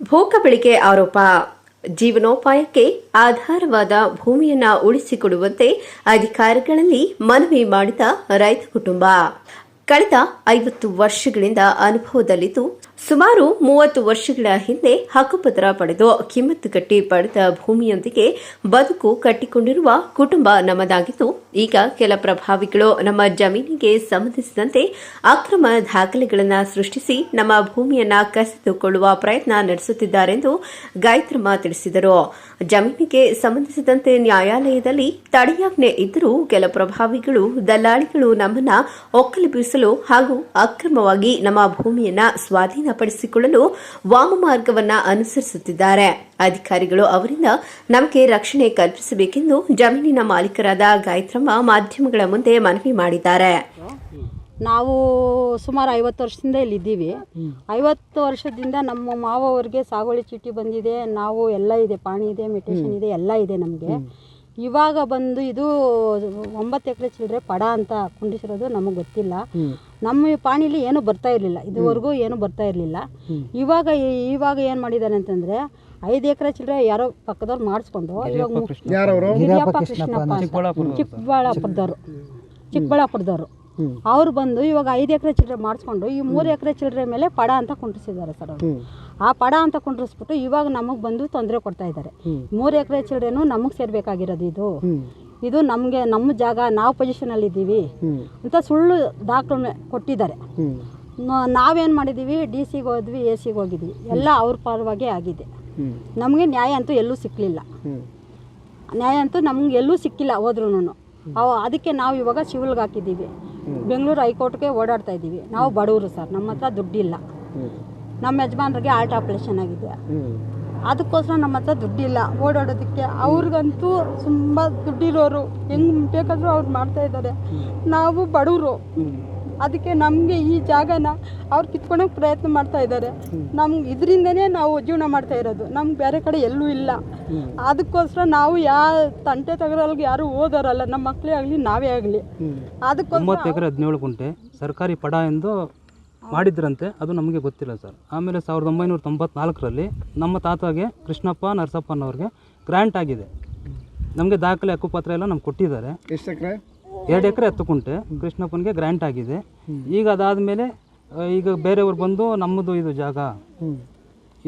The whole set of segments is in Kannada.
ಭೂಕಬಳಿಕೆ ಆರೋಪ. ಜೀವನೋಪಾಯಕ್ಕೆ ಆಧಾರವಾದ ಭೂಮಿಯನ್ನ ಉಳಿಸಿಕೊಡುವಂತೆ ಅಧಿಕಾರಿಗಳಲ್ಲಿ ಮನವಿ ಮಾಡಿದ ರೈತ ಕುಟುಂಬ. ಕಳೆದ ಐವತ್ತು ವರ್ಷಗಳಿಂದ ಅನುಭವದಲ್ಲಿದ್ದು, ಸುಮಾರು ಮೂವತ್ತು ವರ್ಷಗಳ ಹಿಂದೆ ಹಕ್ಕುಪತ್ರ ಪಡೆದು ಕಿಮ್ಮತ್ತು ಕಟ್ಟಿ ಪಡೆದ ಭೂಮಿಯೊಂದಿಗೆ ಬದುಕು ಕಟ್ಟಿಕೊಂಡಿರುವ ಕುಟುಂಬ ನಮ್ಮದಾಗಿದ್ದು ಈಗ ಕೆಲ ಪ್ರಭಾವಿಗಳು ನಮ್ಮ ಜಮೀನಿಗೆ ಸಂಬಂಧಿಸಿದಂತೆ ಅಕ್ರಮ ದಾಖಲೆಗಳನ್ನು ಸೃಷ್ಟಿಸಿ ನಮ್ಮ ಭೂಮಿಯನ್ನು ಕಸಿದುಕೊಳ್ಳುವ ಪ್ರಯತ್ನ ನಡೆಸುತ್ತಿದ್ದಾರೆಂದು ಗಾಯತ್ರಮ್ಮ ತಿಳಿಸಿದರು. ಜಮೀನಿಗೆ ಸಂಬಂಧಿಸಿದಂತೆ ನ್ಯಾಯಾಲಯದಲ್ಲಿ ತಡೆಯಾಜ್ಞೆ ಇದ್ದರೂ ಕೆಲ ಪ್ರಭಾವಿಗಳು, ದಲ್ಲಾಳಿಗಳು ನಮ್ಮನ್ನ ಒಕ್ಕಲುಬಿಸಲು ಹಾಗೂ ಅಕ್ರಮವಾಗಿ ನಮ್ಮ ಭೂಮಿಯನ್ನು ಸ್ವಾಧೀನಪಡಿಸಿಕೊಳ್ಳಲು ವಾಮಮಾರ್ಗವನ್ನು ಅನುಸರಿಸುತ್ತಿದ್ದಾರೆ. ಅಧಿಕಾರಿಗಳು ಅವರಿಂದ ನಮಗೆ ರಕ್ಷಣೆ ಕಲ್ಪಿಸಬೇಕೆಂದು ಜಮೀನಿನ ಮಾಲೀಕರಾದ ಗಾಯತ್ರಮ್ಮ ಮಾಧ್ಯಮಗಳ ಮುಂದೆ ಮನವಿ ಮಾಡಿದ್ದಾರೆ. ನಾವು ಸುಮಾರು ಐವತ್ತು ವರ್ಷದಿಂದ ಇಲ್ಲಿದ್ದೀವಿ. ಐವತ್ತು ವರ್ಷದಿಂದ ನಮ್ಮ ಮಾವವ್ರಿಗೆ ಸಾಗುವಳಿ ಚೀಟಿ ಬಂದಿದೆ. ನಾವು ಎಲ್ಲ ಇದೆ, ಪಾಣಿ ಇದೆ ಮೆಟೇಷನ್ ಇದೆ, ಎಲ್ಲ ಇದೆ ನಮಗೆ. ಇವಾಗ ಬಂದು ಇದು ಒಂಬತ್ತು ಎಕರೆ ಚಿಲ್ಲರೆ ಪಡ ಅಂತ ಕುಂಡಿಸಿರೋದು ನಮಗೆ ಗೊತ್ತಿಲ್ಲ. ನಮ್ಮ ಪಾಣಿಲಿ ಏನು ಬರ್ತಾ ಇರಲಿಲ್ಲ. ಇದುವರೆಗೂ ಏನು ಬರ್ತಾ ಇರಲಿಲ್ಲ. ಇವಾಗ ಇವಾಗ ಏನು ಮಾಡಿದ್ದಾರೆ ಅಂತಂದರೆ ಐದು ಎಕರೆ ಚಿಲ್ಲರೆ ಯಾರೋ ಪಕ್ಕದವ್ರು ಮಾಡಿಸ್ಕೊಂಡು ಇವಾಗ ಮು- ಹಿರಿಯಪ್ಪ ಕೃಷ್ಣಪ್ಪ. ಅಂತ. ಚಿಕ್ಕಬಳ್ಳಾಪುರದವರು. ಚಿಕ್ಕಬಳ್ಳಾಪುರದವರು. ಅವ್ರು ಬಂದು ಇವಾಗ ಐದು ಎಕರೆ ಚಿಲ್ಲರೆ ಮಾಡಿಸ್ಕೊಂಡು ಈ ಮೂರು ಎಕರೆ ಚಿಲ್ಲರೆ ಮೇಲೆ ಪಡ ಅಂತ ಕುಂಡ್ರಿಸಿದ್ದಾರೆ ಸರ್ ಅವರು. ಆ ಪಡ ಅಂತ ಕುಂಡ್ರಿಸ್ಬಿಟ್ಟು ಇವಾಗ ನಮಗೆ ಬಂದು ತೊಂದರೆ ಕೊಡ್ತಾ ಇದ್ದಾರೆ. ಮೂರು ಎಕರೆ ಚಿಲ್ಲರೆನೂ ನಮಗೆ ಸೇರ್ಬೇಕಾಗಿರೋದು ಇದು. ಇದು ನಮಗೆ ನಮ್ಮ ಜಾಗ ನಾವು ಪೊಸಿಷನಲ್ಲಿ ಇದ್ದೀವಿ ಅಂತ ಸುಳ್ಳು ದಾಖಲೆ ಕೊಟ್ಟಿದ್ದಾರೆ. ನಾವೇನು ಮಾಡಿದ್ದೀವಿ? ಡಿ ಸಿಗೆ ಹೋದ್ವಿ ಎ ಸಿಗೆ ಹೋಗಿದ್ವಿ. ಎಲ್ಲ ಅವ್ರ ಪರವಾಗಿ ಆಗಿದೆ. ನಮಗೆ ನ್ಯಾಯ ಅಂತೂ ಎಲ್ಲೂ ಸಿಕ್ಕಲಿಲ್ಲ ನ್ಯಾಯ ಅಂತೂ ನಮ್ಗೆ ಎಲ್ಲೂ ಸಿಕ್ಕಿಲ್ಲ ಹೋದ್ರೂ ಅವ ಅದಕ್ಕೆ ನಾವು ಇವಾಗ ಸಿವಿಲ್ಗೆ ಹಾಕಿದ್ದೀವಿ. ಬೆಂಗಳೂರು ಹೈಕೋರ್ಟ್ಗೆ ಓಡಾಡ್ತಾ ಇದ್ದೀವಿ. ನಾವು ಬಡವರು ಸರ್, ನಮ್ಮ ಹತ್ರ ದುಡ್ಡಿಲ್ಲ. ನಮ್ಮ ಯಜಮಾನ್ರಿಗೆ ಆಲ್ಟ್ ಆಪ್ರೇಷನ್ ಆಗಿದೆ. ಅದಕ್ಕೋಸ್ಕರ ನಮ್ಮ ಹತ್ರ ದುಡ್ಡಿಲ್ಲ. ಓಡಾಡೋದಕ್ಕೆ ಅವ್ರಿಗಂತೂ ತುಂಬ ದುಡ್ಡಿರೋರು. ಹೆಂಗೆ ಬೇಕಾದರೂ ಅವ್ರು ಮಾಡ್ತಾ ಇದ್ದಾರೆ. ನಾವು ಬಡವರು. ಅದಕ್ಕೆ ನಮಗೆ ಈ ಜಾಗನ ಅವ್ರು ಕಿತ್ಕೊಳಕ್ಕೆ ಪ್ರಯತ್ನ ಮಾಡ್ತಾ ಇದ್ದಾರೆ. ನಮ್ಗೆ ಇದರಿಂದನೇ ನಾವು ಜೀವನ ಮಾಡ್ತಾ ಇರೋದು. ನಮ್ಗೆ ಬೇರೆ ಕಡೆ ಎಲ್ಲೂ ಇಲ್ಲ. ಅದಕ್ಕೋಸ್ಕರ ನಾವು ಯಾ ತಂಟೆ ತಗರಲ್ಗೆ ಯಾರು ಓದೋರಲ್ಲ ನಮ್ಮ ಮಕ್ಕಳೇ ಆಗಲಿ ನಾವೇ ಆಗಲಿ. ಅದಕ್ಕೋಸ್ಕರ ಒಂಬತ್ತು ಎಕರೆ ಹದಿನೇಳು ಗುಂಟೆ ಸರ್ಕಾರಿ ಪಡ ಎಂದು ಮಾಡಿದ್ರಂತೆ ಅದು ನಮಗೆ ಗೊತ್ತಿಲ್ಲ ಸರ್. ಆಮೇಲೆ ಸಾವಿರದ ಒಂಬೈನೂರ ತೊಂಬತ್ನಾಲ್ಕರಲ್ಲಿ ನಮ್ಮ ತಾತಗೆ ಕೃಷ್ಣಪ್ಪ ನರಸಪ್ಪನವ್ರಿಗೆ ಗ್ರ್ಯಾಂಟ್ ಆಗಿದೆ. ನಮಗೆ ದಾಖಲೆ ಹಕ್ಕುಪತ್ರ ಎಲ್ಲ ನಮ್ಗೆ ಕೊಟ್ಟಿದ್ದಾರೆ. ಎಷ್ಟು ಎಕರೆ? ಎರಡು ಎಕರೆ ಹತ್ತು ಕುಂಟೆ ಕೃಷ್ಣಪ್ಪನಿಗೆ ಗ್ರ್ಯಾಂಟ್ ಆಗಿದೆ. ಈಗ ಅದಾದಮೇಲೆ ಈಗ ಬೇರೆಯವ್ರು ಬಂದು ನಮ್ಮದು ಇದು ಜಾಗ.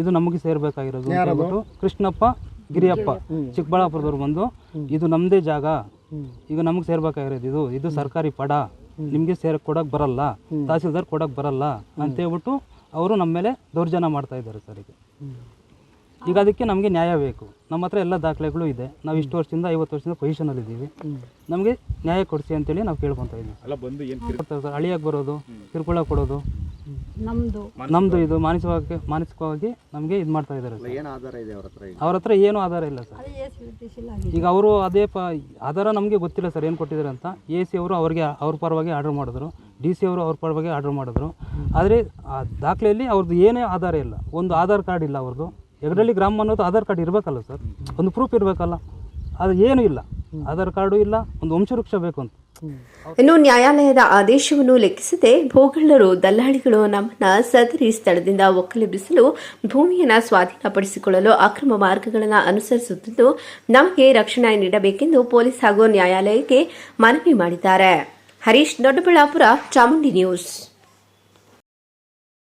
ಇದು ನಮಗೆ ಸೇರ್ಬೇಕಾಗಿರೋದು ಅಂತ ಹೇಳ್ಬಿಟ್ಟು ಕೃಷ್ಣಪ್ಪ ಗಿರಿಯಪ್ಪ ಚಿಕ್ಕಬಳ್ಳಾಪುರದವ್ರು ಬಂದು ಇದು ನಮ್ಮದೇ ಜಾಗ. ಈಗ ನಮಗೆ ಸೇರ್ಬೇಕಾಗಿರೋದು ಇದು. ಇದು ಸರ್ಕಾರಿ ಪಡ. ನಿಮಗೆ ಸೇರ್ ಕೊಡಕ್ಕೆ ಬರಲ್ಲ. ತಹಸೀಲ್ದಾರ್ ಕೊಡಕ್ಕೆ ಬರಲ್ಲ ಅಂತ ಹೇಳ್ಬಿಟ್ಟು ಅವರು ನಮ್ಮ ಮೇಲೆ ದೌರ್ಜನ್ಯ ಮಾಡ್ತಾ ಇದ್ದಾರೆ ಸರ್ ಈಗ. ಈಗ ಅದಕ್ಕೆ ನಮಗೆ ನ್ಯಾಯ ಬೇಕು. ನಮ್ಮ ಹತ್ರ ಎಲ್ಲ ದಾಖಲೆಗಳು ಇದೆ. ನಾವು ಇಷ್ಟು ವರ್ಷದಿಂದ ಐವತ್ತು ವರ್ಷದಿಂದ ಪೊಸಿಷನಲ್ಲಿ ಇದ್ದೀವಿ ನಮಗೆ ನ್ಯಾಯ ಕೊಡಿಸಿ ಅಂತೇಳಿ ನಾವು ಕೇಳ್ಕೊತಾ ಇದ್ದೀವಿ ಸರ್ ಅಳಿಯಾಗಿ ಬರೋದು ಕಿರುಕುಳ ಕೊಡೋದು. ನಮ್ಮದು ನಮ್ಮದು ಇದು ಮಾನಸಿಕವಾಗಿ ಮಾನಸಿಕವಾಗಿ ನಮಗೆ ಇದು ಮಾಡ್ತಾ ಇದ್ದಾರೆ ಏನು ಆಧಾರ ಇದೆ ಅವ್ರ ಹತ್ರ ಅವ್ರ ಹತ್ರ ಏನೂ ಆಧಾರ ಇಲ್ಲ ಸರ್. ಈಗ ಅವರು ಅದೇ ಪ ಆಧಾರ ನಮಗೆ ಗೊತ್ತಿಲ್ಲ ಸರ್ ಏನು ಕೊಟ್ಟಿದ್ದಾರೆ ಅಂತ. ಎ ಸಿ ಅವರು ಅವ್ರಿಗೆ ಅವ್ರ ಪರವಾಗಿ ಆರ್ಡರ್ ಮಾಡಿದ್ರು. ಡಿ ಸಿ ಅವರು ಅವ್ರ ಪರವಾಗಿ ಆರ್ಡರ್ ಮಾಡಿದ್ರು. ಆದರೆ ಆ ದಾಖಲೆಯಲ್ಲಿ ಅವ್ರದ್ದು ಏನೇ ಆಧಾರ ಇಲ್ಲ. ಒಂದು ಆಧಾರ್ ಕಾರ್ಡ್ ಇಲ್ಲ ಅವ್ರದ್ದು ಎಗಡಳ್ಳಿ ಗ್ರಾಮ ಅನ್ನೋದು ಆಧಾರ್ ಕಾರ್ಡ್ ಇರಬೇಕಲ್ಲ ಸರ್? ಒಂದು ಪ್ರೂಫ್ ಇರಬೇಕಲ್ಲ. ಅದು ಏನೂ ಇಲ್ಲ. ಆಧಾರ್ ಕಾರ್ಡು ಇಲ್ಲ, ಒಂದು ವಂಶವೃಕ್ಷ ಬೇಕು ಅಂತ. ಇನ್ನು ನ್ಯಾಯಾಲಯದ ಆದೇಶವನ್ನು ಲೆಕ್ಕಿಸದೆ ಭೂಗಳ್ಳರು, ದಲ್ಲಾಳಿಗಳು ನಮ್ಮನ್ನ ಸದರಿ ಸ್ಥಳದಿಂದ ಒಕ್ಕಲೆಬ್ಬಿಸಲು ಭೂಮಿಯನ್ನು ಸ್ವಾಧೀನಪಡಿಸಿಕೊಳ್ಳಲು ಅಕ್ರಮ ಮಾರ್ಗಗಳನ್ನು ಅನುಸರಿಸುತ್ತಿದ್ದು, ನಮಗೆ ರಕ್ಷಣೆ ನೀಡಬೇಕೆಂದು ಪೊಲೀಸ್ ಹಾಗೂ ನ್ಯಾಯಾಲಯಕ್ಕೆ ಮನವಿ ಮಾಡಿದ್ದಾರೆ. ಹರೀಶ್, ದೊಡ್ಡಬಳ್ಳಾಪುರ, ಚಾಮುಂಡಿ ನ್ಯೂಸ್.